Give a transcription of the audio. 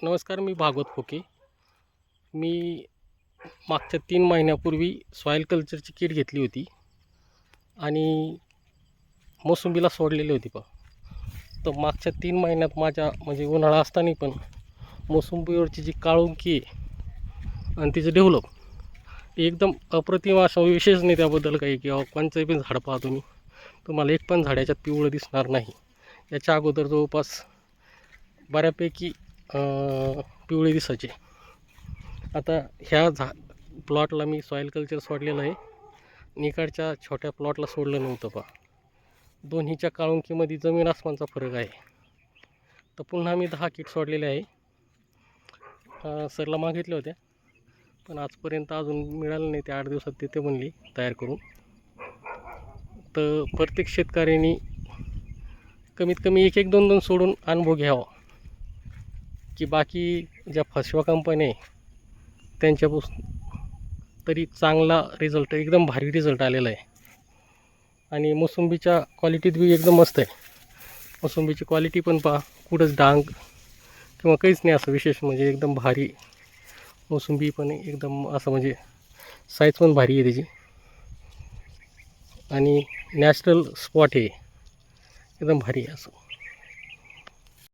नमस्कार मी भागवत खोके. मी मागच्या तीन महिन्यापूर्वी सॉईल कल्चरची किट घेतली होती आणि मोसंबीला सोडलेली होती पण तर मागच्या तीन महिन्यात माझ्या म्हणजे उन्हाळा असताना पण मोसंबीवरची जी काळुंकी आहे आणि तिचं डेव्हलप एकदम अप्रतिम असा विशेष नाही त्याबद्दल काही किंवा कोणचंही पण झाड पाहा तुम्ही. तुम्हाला एक पण झाडाच्यात पिवळं दिसणार नाही. याच्या अगोदर जवळपास बऱ्यापैकी पिवळे दिसायचे. आता ह्या झा प्लॉटला मी सॉईल कल्चर सोडलेलं आहे. निकाडच्या छोट्या प्लॉटला सोडलं नव्हतं पा दोन्हीच्या काळुंकीमध्ये जमीन आसमानचा फरक आहे. तर पुन्हा मी दहा किट सोडलेले आहे. सरला मागितल्या होत्या. पण आजपर्यंत अजून मिळालं नाही ते आठ दिवसात तिथे म्हणली तयार करून. तर प्रत्येक शेतकऱ्यांनी कमीत कमी एक एक दोन दोन सोडून अनुभव घ्यावा. की बाकी ज्या फसव्या कंपन्या आहे त्यांच्यापासून तरी चांगला रिझल्ट एकदम भारी रिझल्ट आलेला आहे. आणि मोसंबीच्या क्वालिटीत बी एकदम मस्त आहे. मोसंबीची क्वालिटी पण पहा कुठंच डांग किंवा काहीच नाही असं विशेष म्हणजे एकदम भारी. मोसंबी पण एकदम असं म्हणजे साईज पण भारी आहे त्याची. आणि नॅचरल स्पॉट आहे एकदम भारी आहे असं.